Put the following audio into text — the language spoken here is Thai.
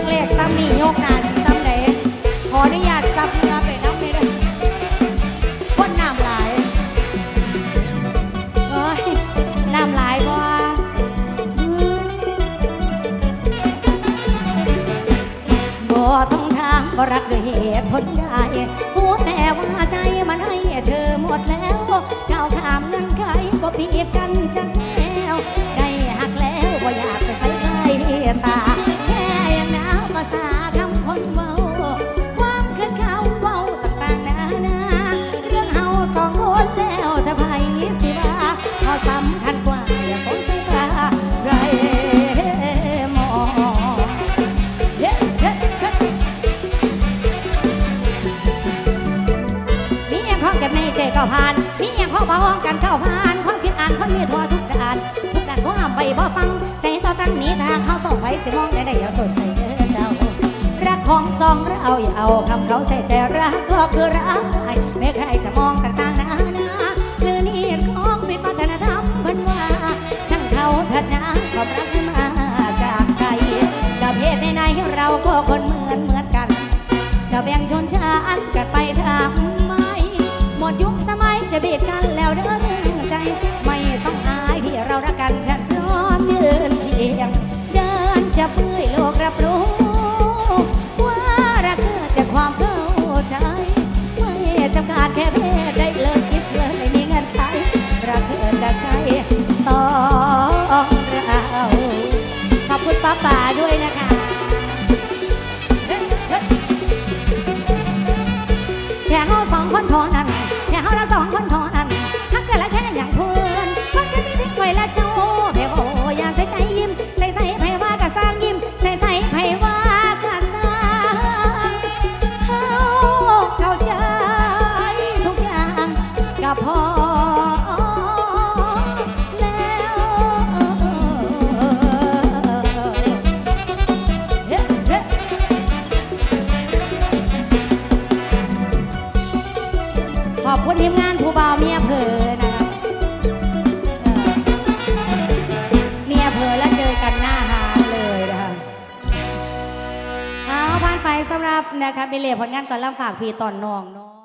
กเลขซ้ำนี่โยกนาสิซ้ำไหนขออนุญาตซับเนื้อไปน้ำเลยนะคนน้ำหลายเฮ้ยน้ำหลายบ่บ่ต้องทางบ่รักด้วยเหตุผลใดหัวแม่ มีอย่างข้องกับในใจเก่าผ่านมีอย่างข้องบ่ห้องกันเก่าผ่านความคิดอ่านคนมีทั่วทุกด้าน ทุกด้านก็ห้ามไปบ่ฟัง ใจต่อตั้งนี้ทางเขาส่งไปสิมองได้ได้อย่าสนใจเด้อเจ้า รักของสองเราอย่าเอาคำเขาใส่ใจรักก็คือรักใครไม่ใครจะมองต่างๆนานาหรือนี่ของเป็นวัฒนธรรมเพิ่นว่า ช่างเขาทัดนาความรักที่มาจากใจจะเพศในในเราก็คนเหมือนเหมือนกัน จะแบ่งชนชั้นกันไปทำไจำกัดแค่เพศได้เลิกคิดเลยไม่มีเงินไขรักเธอจากใจสองเราขอบคุณป้าป่าด้วยนะคะแค่เฮาสองคนเทอนั้นแค่เฮาละสองคนเทอนั้นทักกันละแค่อย่างเพื่อนพักกันไม่ทิ้งไว้ละเจ้าเพ่โบอย่าใส่ใจยิ้ม ขอบคุณทีมงานผู้บ่าวเมียเพอนะคะเมียเพอแล้วเจอกันหน้าหาเลยนะคะเอาผ่านไปสำหรับนะคะมีเหลีผลงานก่อนล่ำฝากพี่ตอนน้องเนาะ